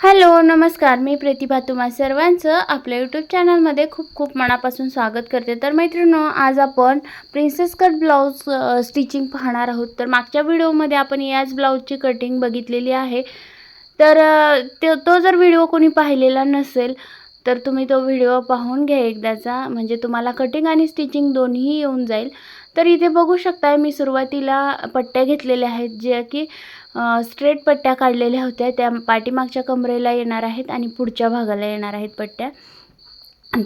Hello नमस्कार. मी प्रतिभा तुम्हा सर्वांचं आपल्या यूट्यूब चॅनलमध्ये खूप खूप मनापासून स्वागत करते. तर मैत्रिणो आज आपण प्रिन्सेस कट ब्लाऊज स्टिचिंग पाहणार आहोत. तर मागच्या व्हिडिओमध्ये आपण याच ब्लाऊजची कटिंग बघितलेली आहे. तर ते तो जर व्हिडिओ कोणी पाहिलेला नसेल तर तुम्ही तो व्हिडिओ पाहून घ्या एकदाचा. म्हणजे तुम्हाला कटिंग आणि स्टिचिंग दोन्ही येऊन जाईल. तर इथे बघू शकताय मी सुरुवातीला पट्ट्या घेतलेल्या आहेत ज्या की स्ट्रेट पट्ट्या काढलेल्या होत्या. त्या पाठीमागच्या कमरेला येणार आहेत आणि पुढच्या भागाला येणार आहेत पट्ट्या.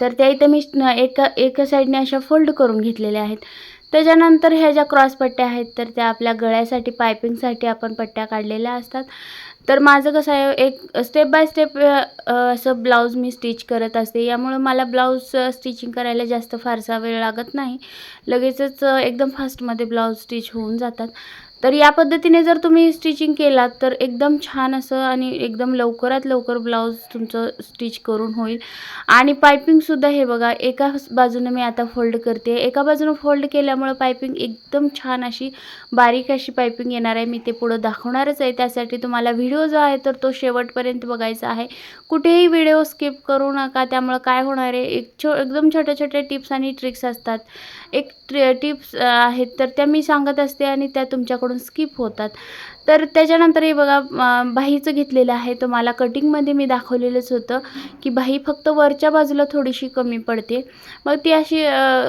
तर त्या इथं मी एका एका साईडने अशा फोल्ड करून घेतलेल्या आहेत. त्याच्यानंतर ह्या ज्या क्रॉस पट्ट्या आहेत तर त्या आपल्या गळ्यासाठी पायपिंगसाठी आपण पट्ट्या काढलेल्या असतात. तर माझं कसं आहे एक स्टेप बाय स्टेप असं ब्लाऊज मी स्टिच करत असते. यामुळं मला ब्लाऊज स्टिचिंग करायला जास्त फारसा वेळ लागत नाही. लगेचच एकदम फास्टमध्ये ब्लाऊज स्टिच होऊन जातात. तर या पद्धतीने जर तुम्ही स्टिचिंग केलात तर एकदम छान असं आणि एकदम लवकरात लवकर ब्लाऊज तुमचं स्टिच करून होईल. आणि पायपिंगसुद्धा हे बघा एका बाजूनं मी आता फोल्ड करते. एका बाजूनं फोल्ड केल्यामुळं पायपिंग एकदम छान अशी बारीक अशी पायपिंग येणार आहे. मी ते पुढं दाखवणारच आहे. त्यासाठी तुम्हाला व्हिडिओ जो आहे तर तो शेवटपर्यंत बघायचा आहे. कुठेही व्हिडिओ स्किप करू नका. त्यामुळं काय होणार आहे? एक छो एकदम छोट्या छोट्या टिप्स आणि ट्रिक्स असतात. एक टिप्स आहेत. तर त्या मी सांगत असते आणि त्या तुमच्याकडून स्किप होतात. तर त्याच्यानंतर हे बघा बाहीचं घेतलेलं आहे. तर मला कटिंगमध्ये मी दाखवलेलंच होतं की बाही फक्त वरच्या बाजूला थोडीशी कमी पडते. मग ती अशी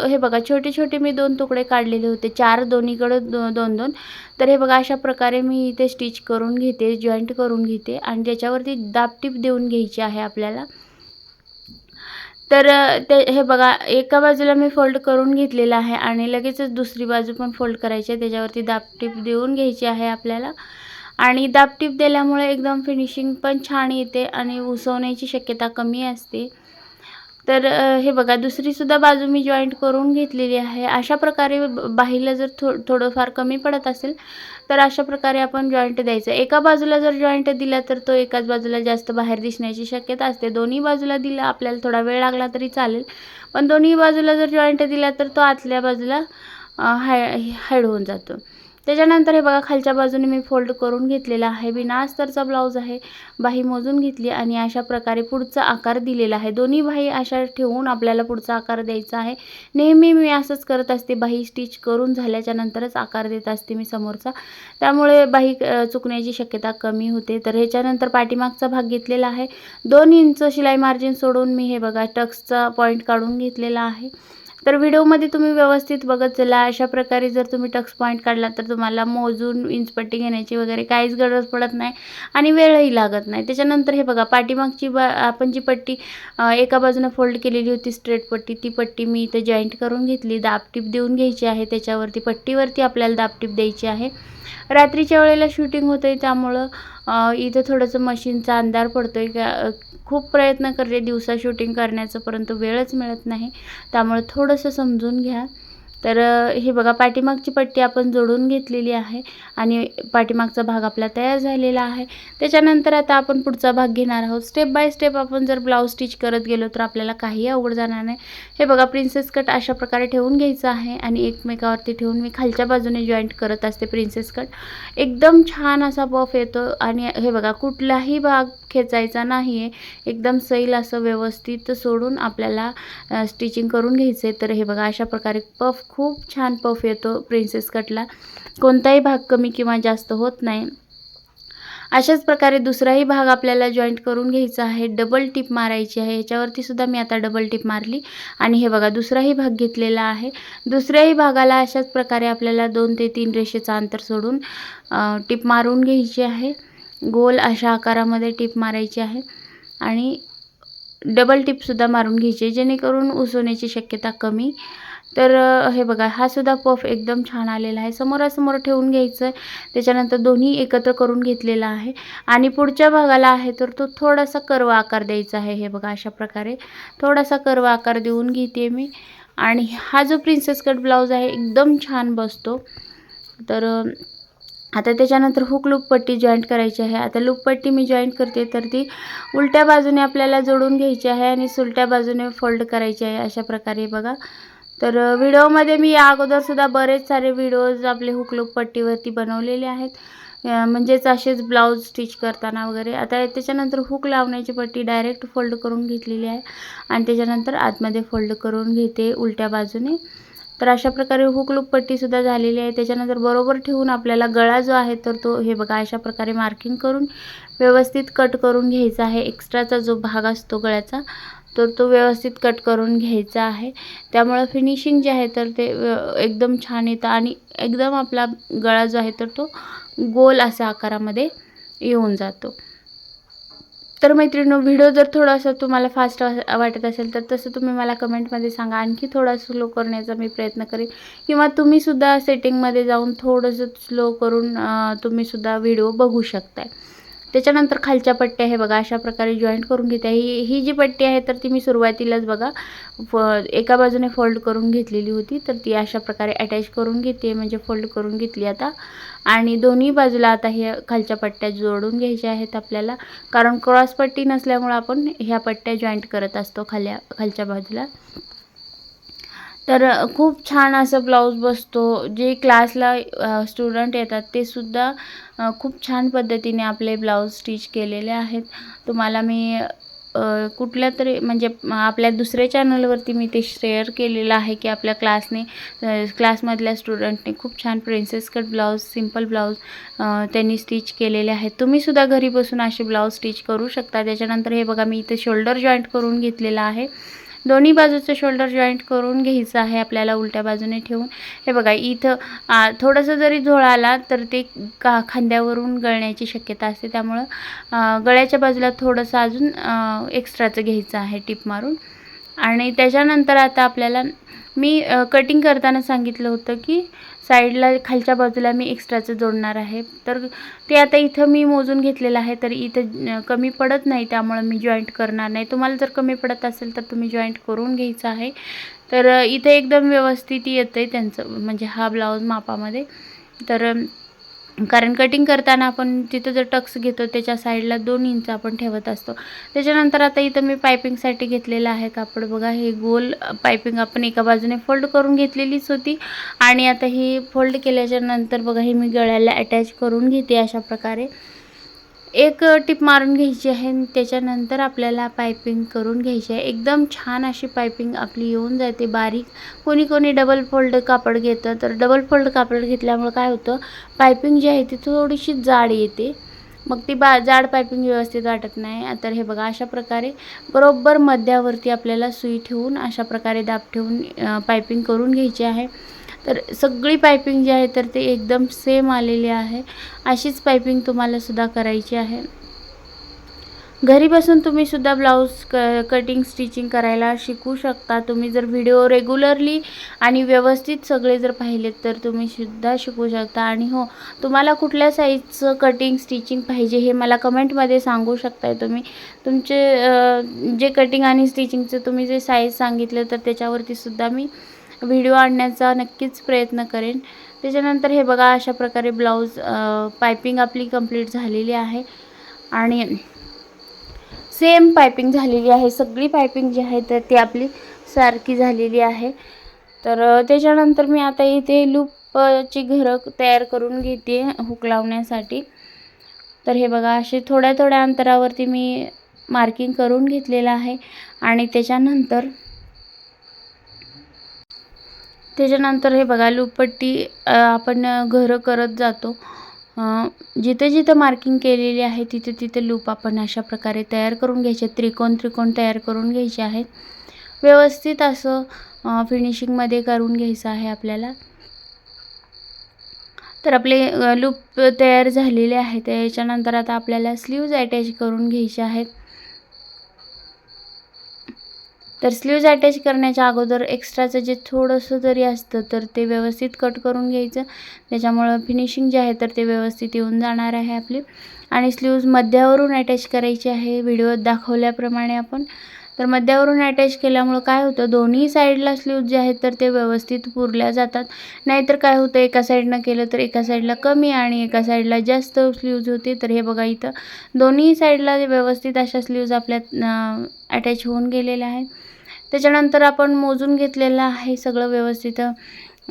हे बघा छोटे छोटे मी दोन तुकडे काढलेले होते. चार दोन्हीकडं दो दोन दोन. तर हे बघा अशा प्रकारे मी इथे स्टिच करून घेते जॉईंट करून घेते. आणि त्याच्यावरती दाबटीप देऊन घ्यायची आहे आपल्याला तर ते हे बघा एका बाजूला मी फोल्ड करून घेतलेलं आहे आणि लगेचच दुसरी बाजू पण फोल्ड करायची आहे. त्याच्यावरती दापटीप देऊन घ्यायची आहे आपल्याला. आणि दापटीप दिल्यामुळे एकदम फिनिशिंग पण छान येते आणि उसवण्याची शक्यता कमी असते. तर हे बघा दुसरीसुद्धा बाजू मी जॉईंट करून घेतलेली आहे. अशा प्रकारे बाहीला जर थो थोडंफार कमी पडत असेल तर अशा प्रकारे आपण जॉईंट द्यायचं. एका बाजूला जर जॉईंट दिला तर तो एकाच बाजूला जास्त बाहेर दिसण्याची शक्यता असते. दोन्ही बाजूला दिला आपल्याला थोडा वेळ लागला तरी चालेल. पण दोन्ही बाजूला जर जॉईंट दिला तर तो आतल्या बाजूला हाय हाईड होऊन जातो. त्याच्यानंतर हे बघा खालच्या बाजूने मी फोल्ड करून घेतलेला आहे. बिना अस्तरचा ब्लाऊज आहे. बाही मोजून घेतली आणि अशा प्रकारे पुढचा आकार दिलेला आहे. दोन्ही बाही अशा ठेवून आपल्याला पुढचा आकार द्यायचा आहे. नेहमी मी असंच करत असते. बाही स्टिच करून झाल्याच्या नंतरच आकार देत असते मी समोरचा. त्यामुळे बाही चुकण्याची शक्यता कमी होते. तर ह्याच्यानंतर पाठीमागचा भाग घेतलेला आहे. दोन इंच शिलाई मार्जिन सोडून मी हे बघा टक्सचा पॉईंट काढून घेतलेला आहे. तर व्हिडिओमध्ये तुम्ही व्यवस्थित बघत चला. अशा प्रकारे जर तुम्ही टक्स पॉईंट काढला तर तुम्हाला मोजून इंचपट्टी घेण्याची वगैरे काहीच गरज पडत नाही आणि वेळही लागत नाही. त्याच्यानंतर हे बघा पाठीमागची बा आपण जी पट्टी एका बाजूनं फोल्ड केलेली होती स्ट्रेट पट्टी ती पट्टी मी इथे जॉईंट करून घेतली. दाबटीप देऊन घ्यायची आहे. त्याच्यावरती पट्टीवरती आपल्याला दाबटीप द्यायची आहे. रात्रीच्या वेळेला शूटिंग होतं आहे त्यामुळं इथं थोडंसं मशीनचा अंधार पडतो आहे का खूप प्रयत्न करते दिवसा शूटिंग करण्याचं परंतु वेळच मिळत नाही. त्यामुळे थोडंसं समजून घ्या. तर हे बघा पाठीमागची पट्टी आपण जोडून घेतलेली आहे आणि पाठीमागचा भाग आपला तयार झालेला आहे. त्याच्यानंतर आता आपण पुढचा भाग घेणार आहोत. स्टेप बाय स्टेप आपण जर ब्लाऊज स्टिच करत गेलो तर आपल्याला काही अवघड जाणार नाही. हे बघा प्रिन्सेस कट अशा प्रकारे ठेवून घ्यायचं आहे आणि एकमेकावरती ठेवून मी खालच्या बाजूने जॉईंट करत असते प्रिन्सेस कट एकदम छान असा पफ येतो आणि हे बघा कुठलाही भाग खेचायचा नाही आहे एकदम सैल असं व्यवस्थित सोडून आपल्याला स्टिचिंग करून घ्यायचं आहे तर हे बघा अशा प्रकारे पफ खूप छान पफ येतो प्रिन्सेस कटला कोणताही भाग कमी किंवा जास्त होत नाही. अशाच प्रकारे दुसराही भाग आपल्याला जॉईंट करून घ्यायचा आहे. डबल टिप मारायची आहे. ह्याच्यावरती सुद्धा मी आता डबल टिप मारली. आणि हे बघा दुसराही भाग घेतलेला आहे. दुसऱ्याही भागाला अशाच प्रकारे आपल्याला दोन ते तीन रेषेचं अंतर सोडून टिप मारून घ्यायची आहे. गोल अशा आकारामध्ये टिप मारायची आहे. आणि डबल टिपसुद्धा मारून घ्यायची आहे. जेणेकरून उसवण्याची शक्यता कमी तर हे बघा हा सुद्धा पफ एकदम छान आलेला आहे. समोरासमोर ठेवून घ्यायचं आहे त्याच्यानंतर दोन्ही एकत्र करून घेतलेला आहे. आणि पुढच्या भागाला आहे तर तो थोडासा कर्व आकार द्यायचा आहे. हे बघा अशा प्रकारे थोडासा कर्व आकार देऊन घेते मी. आणि हा जो प्रिन्सेस कट ब्लाऊज आहे एकदम छान बसतो. तर आता त्याच्यानंतर हुक लूपपट्टी जॉईंट करायची आहे. आता लूपपट्टी मी जॉईंट करते तर ती उलट्या बाजूने आपल्याला जोडून घ्यायची आहे आणि सुलट्या बाजूने फोल्ड करायची आहे. अशा प्रकारे बघा. तर व्हिडिओमध्ये मी या अगोदरसुद्धा बरेच सारे व्हिडिओज आपले हुकलूप पट्टीवरती बनवलेले आहेत. म्हणजेच असेच ब्लाऊज स्टिच करताना वगैरे. आता त्याच्यानंतर हुक लावण्याची पट्टी डायरेक्ट फोल्ड करून घेतलेली आहे आणि त्याच्यानंतर आतमध्ये फोल्ड करून घेते उलट्या बाजूने. तर अशा प्रकारे हुक लूप पट्टीसुद्धा झालेली आहे. त्याच्यानंतर बरोबर ठेवून आपल्याला गळा जो आहे तर तो हे बघा अशा प्रकारे मार्किंग करून व्यवस्थित कट करून घ्यायचा आहे. एक्स्ट्राचा जो भाग असतो गळ्याचा तर तो व्यवस्थित कट करून घ्यायचा आहे. त्यामुळं फिनिशिंग जे आहे तर ते व्य- एकदम छान येतं आणि एकदम आपला गळा जो आहे तर तो गोल असा आकारामध्ये येऊन जातो. तर मैत्रिणी व्हिडिओ जर थोडासा तुम्हाला फास्ट वाटत असेल तर तसं तुम्ही मला कमेंटमध्ये सांगा. आणखी थोडा स्लो करण्याचा मी प्रयत्न करेन. किंवा तुम्हीसुद्धा सेटिंगमध्ये जाऊन थोडंसं स्लो करून तुम्हीसुद्धा व्हिडिओ बघू शकताय. त्याच्यानंतर खालच्या पट्ट्या हे बघा अशा प्रकारे जॉईंट करून घेते. ही ही जी पट्टी आहे तर ती मी सुरुवातीलाच बघा फ एका बाजूने फोल्ड करून घेतलेली होती. तर ती अशा प्रकारे अटॅच करून घेते म्हणजे फोल्ड करून घेतली आता. आणि दोन्ही बाजूला आता हे खालच्या पट्ट्या जोडून घ्यायच्या आहेत आपल्याला. कारण क्रॉस पट्टी नसल्यामुळं आपण ह्या पट्ट्या जॉईंट करत असतो खाल्या खालच्या बाजूला. तर खूप छान असं ब्लाऊज बसतो. जे क्लासला स्टुडंट येतात ते सुद्धा खूप छान पद्धतीने आपले ब्लाऊज स्टिच केलेले आहेत. तुम्हाला मी कुठल्या तरी म्हणजे आपल्या दुसऱ्या चॅनलवरती मी ते शेअर केलेलं आहे की आपल्या क्लासने क्लासमधल्या स्टुडंटने खूप छान princess cut blouse simple blouse त्यांनी स्टिच केलेले आहेत. तुम्हीसुद्धा घरी बसून असे ब्लाऊज स्टिच करू शकता. त्याच्यानंतर हे बघा मी इथे शोल्डर जॉईंट करून घेतलेला आहे. दोन्ही बाजूचं शोल्डर जॉईंट करून घ्यायचं आहे आपल्याला उलट्या बाजूने ठेवून. हे बघा इथं थोडंसं जरी झोळ आला तर ते का खांद्यावरून गळण्याची शक्यता असते. त्यामुळं गळ्याच्या बाजूला थोडंसं अजून एक्स्ट्राचं घ्यायचं आहे टिप मारून. आणि त्याच्यानंतर आता आपल्याला मी कटिंग करताना सांगितलं होतं की साईडला खालच्या बाजूला मी एक्स्ट्राचं जोडणार आहे. तर ते आता इथं मी मोजून घेतलेलं आहे तर इथं कमी पडत नाही त्यामुळं मी जॉईंट करणार नाही. तुम्हाला जर कमी पडत असेल तर तुम्ही जॉईंट करून घ्यायचं आहे. तर इथे एकदम व्यवस्थित येतं आहे त्यांचं म्हणजे हा ब्लाऊज मापामध्ये. तर कारण कटिंग करताना आपण तिथं जर टक्स घेतो त्याच्या साईडला दोन इंच आपण ठेवत असतो. त्याच्यानंतर आता इथं मी पायपिंगसाठी घेतलेलं आहे कापड. बघा हे गोल पायपिंग आपण एका बाजूने फोल्ड करून घेतलेलीच होती. आणि आता ही फोल्ड केल्याच्यानंतर बघा हे मी गळ्याला अटॅच करून घेते अशा प्रकारे. एक टिप मारून घ्यायची आहे त्याच्यानंतर आपल्याला पायपिंग करून घ्यायची आहे. एकदम छान अशी पायपिंग आपली येऊन जाते. बारीक कोणी कोणी डबल फोल्ड कापड घेतं. तर डबल फोल्ड कापड घेतल्यामुळं काय होतं पायपिंग जी आहे ती थोडीशी जाड येते. मग ती बा जाड पायपिंग व्यवस्थित वाटत नाही. तर हे बघा अशा प्रकारे बरोबर मध्यावरती आपल्याला सुई ठेवून अशा प्रकारे दाब ठेवून पायपिंग करून घ्यायची आहे. तर सगळी पायपिंग जी आहे तर ते एकदम सेम आलेली आहे. अशीच पायपिंग तुम्हालासुद्धा करायची आहे. घरी बसून तुम्ही सुद्धा ब्लाऊज क कटिंग स्टिचिंग करायला शिकू शकता. तुम्ही जर व्हिडिओ रेग्युलरली आणि व्यवस्थित सगळे जर पाहिलेत तर तुम्ही सुद्धा शिकू शकता. आणि हो तुम्हाला कुठल्या साईजचं कटिंग स्टिचिंग पाहिजे हे मला कमेंटमध्ये सांगू शकताय तुम्ही. तुमचे जे कटिंग आणि स्टिचिंगचं तुम्ही जे साईज सांगितलं तर त्याच्यावरती सुद्धा मी व्हिडिओ आणण्याचा नक्कीच प्रयत्न करेन. त्याच्यानंतर हे बघा अशा प्रकारे ब्लाऊज पायपिंग आपली कंप्लीट झालेली आहे. आणि सेम पायपिंग झालेली आहे. सगळी पायपिंग जी आहे तर ती आपली सारखी झालेली आहे. तर त्याच्यानंतर मी आता इथे लूपची घरं तयार करून घेते हुक लावण्यासाठी. तर हे बघा असे थोड्या थोड्या अंतरावरती मी मार्किंग करून घेतलेलं आहे. आणि त्याच्यानंतर त्याच्यानंतर हे बघा लूपपट्टी आपण घरं करत जातो. जिथे जिथे मार्किंग केलेली आहे तिथे तिथे लूप आपण अशा प्रकारे तयार करून घ्यायचे. त्रिकोण त्रिकोण तयार करून घ्यायचे आहेत. व्यवस्थित असं फिनिशिंगमध्ये करून घ्यायचं आहे आपल्याला. तर आपले लूप तयार झालेले आहेत. त्याच्यानंतर आता आपल्याला स्लीव्ज अटॅच करून घ्यायचे आहेत. तर स्लीव्ज अटॅच करण्याच्या अगोदर एक्स्ट्राचं जे थोडंसं जरी असतं तर ते व्यवस्थित कट करून घ्यायचं. त्याच्यामुळं फिनिशिंग जे आहे तर ते व्यवस्थित येऊन जाणार आहे आपली. आणि स्लीव्ज मध्यावरून अटॅच करायची आहे व्हिडिओत दाखवल्याप्रमाणे आपण. तर मध्यावरून अटॅच केल्यामुळं काय होतं दोन्ही साईडला स्लीव्ज जे आहेत तर ते व्यवस्थित पुरल्या जातात. नाहीतर काय होतं एका साईडनं केलं तर एका साईडला कमी आणि एका साईडला जास्त स्लीव्ज होते. तर हे बघा इथं. दोन्ही साईडला व्यवस्थित अशा स्लीव्ज आपल्या अटॅच होऊन गेलेल्या आहेत. त्याच्यानंतर आपण मोजून घेतलेलं आहे सगळं व्यवस्थित.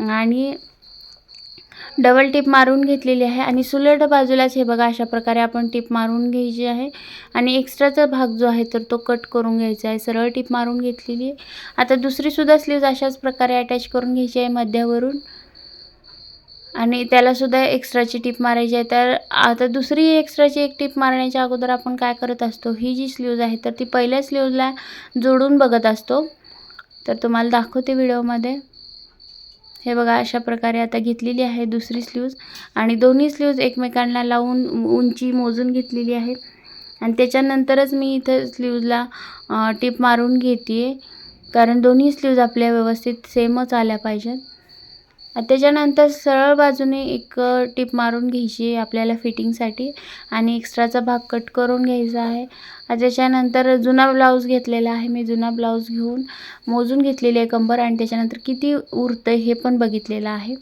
आणि डबल टिप मारून घेतलेली आहे. आणि सुलट बाजूलाच हे बघा अशा प्रकारे आपण टिप मारून घ्यायची आहे. आणि एक्स्ट्राचा भाग जो आहे तर तो कट करून घ्यायचा आहे. सरळ टिप मारून घेतलेली आहे. आता दुसरीसुद्धा स्लीव्ज अशाच प्रकारे अटॅच करून घ्यायची आहे मध्यावरून. आणि त्यालासुद्धा एक्स्ट्राची टिप मारायची आहे. तर आता दुसरी एक्स्ट्राची एक टीप मारण्याच्या अगोदर आपण काय करत असतो ही जी स्लीव्ज आहे तर ती पहिल्या स्लीव्जला जोडून बघत असतो. तर तुम्हाला दाखवते व्हिडिओमध्ये. हे बघा अशा प्रकारे आता घेतलेली आहे दुसरी स्लीव्ज आणि दोन्ही स्लीव्ज एकमेकांना लावून उंची मोजून घेतलेली आहे आणि त्याच्यानंतरच मी इथं स्लीव्जला टीप मारून घेते आहे कारण दोन्ही स्लीव्ज आपल्या व्यवस्थित सेमच आल्या पाहिजेत. त्याच्यानंतर सरळ बाजूने एक टिप मारून घ्यायची आहे आपल्याला फिटिंगसाठी आणि एक्स्ट्राचा भाग कट करून घ्यायचा आहे. त्याच्यानंतर जुना ब्लाऊज घेतलेला आहे. मी जुना ब्लाऊज घेऊन मोजून घेतलेली आहे कंबर आणि त्याच्यानंतर किती उरतं हे पण बघितलेलं आहे.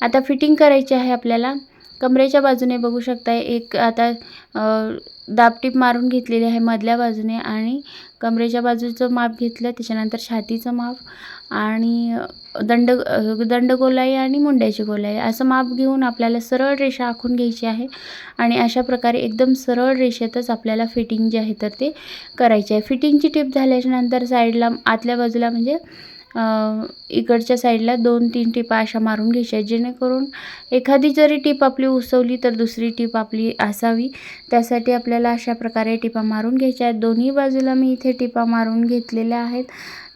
आता फिटिंग करायची आहे आपल्याला. कमरेच्या बाजूने बघू शकता एक आता दाबटीप मारून घेतलेली आहे मधल्या बाजूने आणि कमरेच्या बाजूचं माप घेतलं त्याच्यानंतर छातीचं माप आणि दंड दंडगोलाई आणि मुंड्याची गोलाई. असं माप घेऊन आपल्याला सरळ रेषा आखून घ्यायची आहे आणि अशा प्रकारे एकदम सरळ रेषेतच आपल्याला फिटिंग जे आहे तर ते करायचे आहे. फिटिंगची टिप झाल्याच्यानंतर साईडला आतल्या बाजूला म्हणजे इकडच्या साईडला दोन तीन टिपा अशा मारून घ्यायच्या जेणेकरून एखादी जरी टीप आपली उसवली तर दुसरी टीप आपली असावी. त्यासाठी आपल्याला अशा प्रकारे टिपा मारून घ्यायच्या आहेत. दोन्ही बाजूला मी इथे टिपा मारून घेतलेल्या आहेत.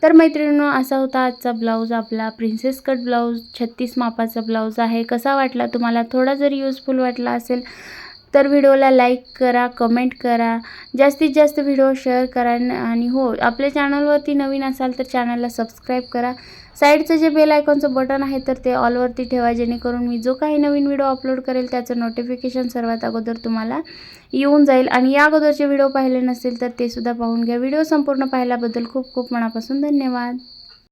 तर मैत्रिणींनो असा होता आजचा ब्लाऊज. आपला प्रिन्सेस कट ब्लाऊज छत्तीस मापाचा ब्लाऊज आहे. कसा वाटला? तुम्हाला थोडा जरी युजफुल वाटला असेल तर व्हिडिओला लाईक करा कमेंट करा. जास्तीत जास्त व्हिडिओ शेअर करा आणि हो आपल्या चॅनलवरती नवीन असाल तर चॅनलला सबस्क्राईब करा. साईडचं जे बेल आयकॉनचं बटन आहे तर ते ऑलवरती ठेवा जेणेकरून मी जो काही नवीन व्हिडिओ अपलोड करेल त्याचं नोटिफिकेशन सर्वात अगोदर तुम्हाला येऊन जाईल. आणि या अगोदरचे व्हिडिओ पाहिले नसेल तर ते सुद्धा पाहून घ्या. व्हिडिओ संपूर्ण पाहिल्याबद्दल खूप खूप मनापासून धन्यवाद.